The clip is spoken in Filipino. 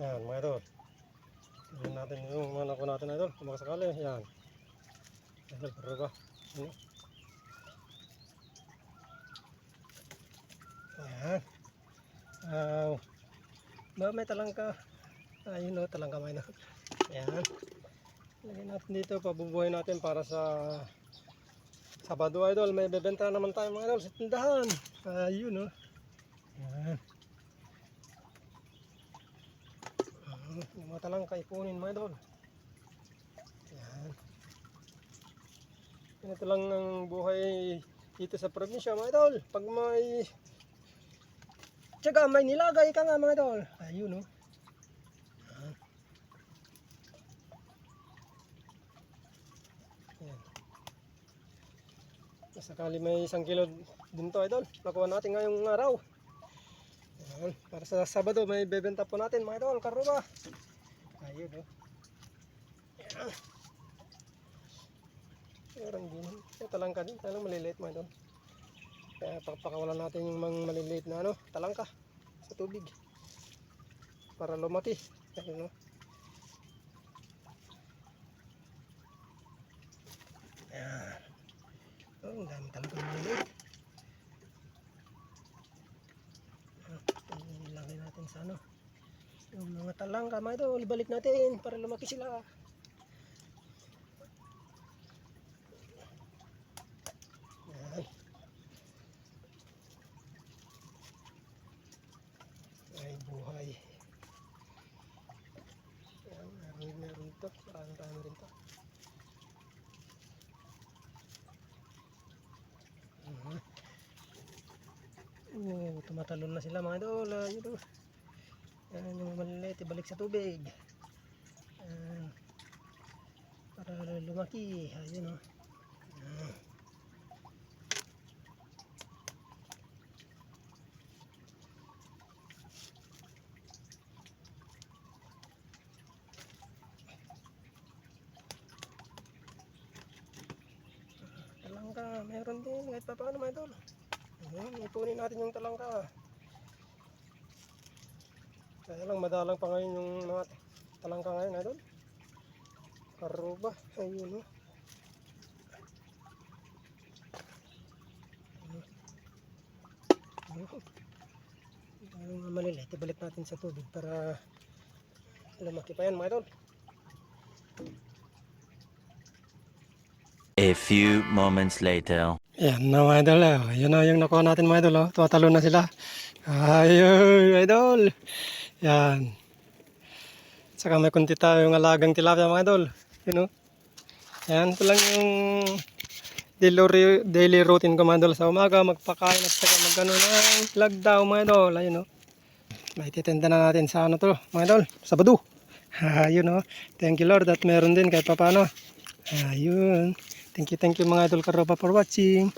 Yan, mga idol. Tignan natin yung mga nakuha natin, idol. Kung makasakali, yan. Idol, pero ba? Ano? Yan. Wow. Ba, may talangka. Ayun o, talangka may na. Yan. Lagyan natin dito, pabubuhay natin para sa Sabado idol, may bebenta naman tayo mga idol sa tindahan. Ayun o. Yan. Ah, Yung mga idol. Yan. Ganito lang ang buhay dito sa probinsya mga idol. Pag may Tsaka may nilagay ka nga mga idol. Ayun o. Yan. Yan. Sakali may isang kilo din to idol. Nakuha natin ngayong araw. Yan. Para sa Sabado may bebenta po natin mga idol. Karuba. Ayun o. Yan. Meron din. Ito talangka din. Talang maliliit mga idol. Kaya papakawalan natin yung mga maliliit na ano, talangka sa tubig. Para lumaki. Ayun o. Yan. Oh, ang dami talaga maliliit. Ah, Ilagay natin sa ano. Talangka mga idol, ibalik natin para lumaki sila. Yan. Ay buhay. Yan, meron, meron ito. Marami tayo rin ito. Mhm. Oh, tumatalon na sila mga idol. Ayun o. Yan yung maliliit, ibalik sa tubig. Yan. Para lumaki. Ayun o. Yan. Talangka, meron din kahit pa paano mga idol. Ayan, ipunin natin yung talangka. Kaya lang madalang pa ngayon yung mga talangka ngayon idol. Karuba, ayun o. Yung mga maliliit, ibalik natin sa tubig para lumaki pa yan mga idol. A few moments later. Yan na mga idol. Oh. Na yung nakuha natin mga idol. Oh. Tumatalo na sila. Ayun, idol. Yan. Saka may kunti tayong alagang tilapia mga idol. Yun oh. Yan, ito lang yung daily, routine ko mga idol sa umaga. Magpakain at saka magano ng lagdaw mga idol. Ayun oh. May na natin sa ano to mga idol. Sabado. Ayun oh. Thank you Lord at meron din kahit papano. Ayun. Thank you, thank you mga idol karopa for watching.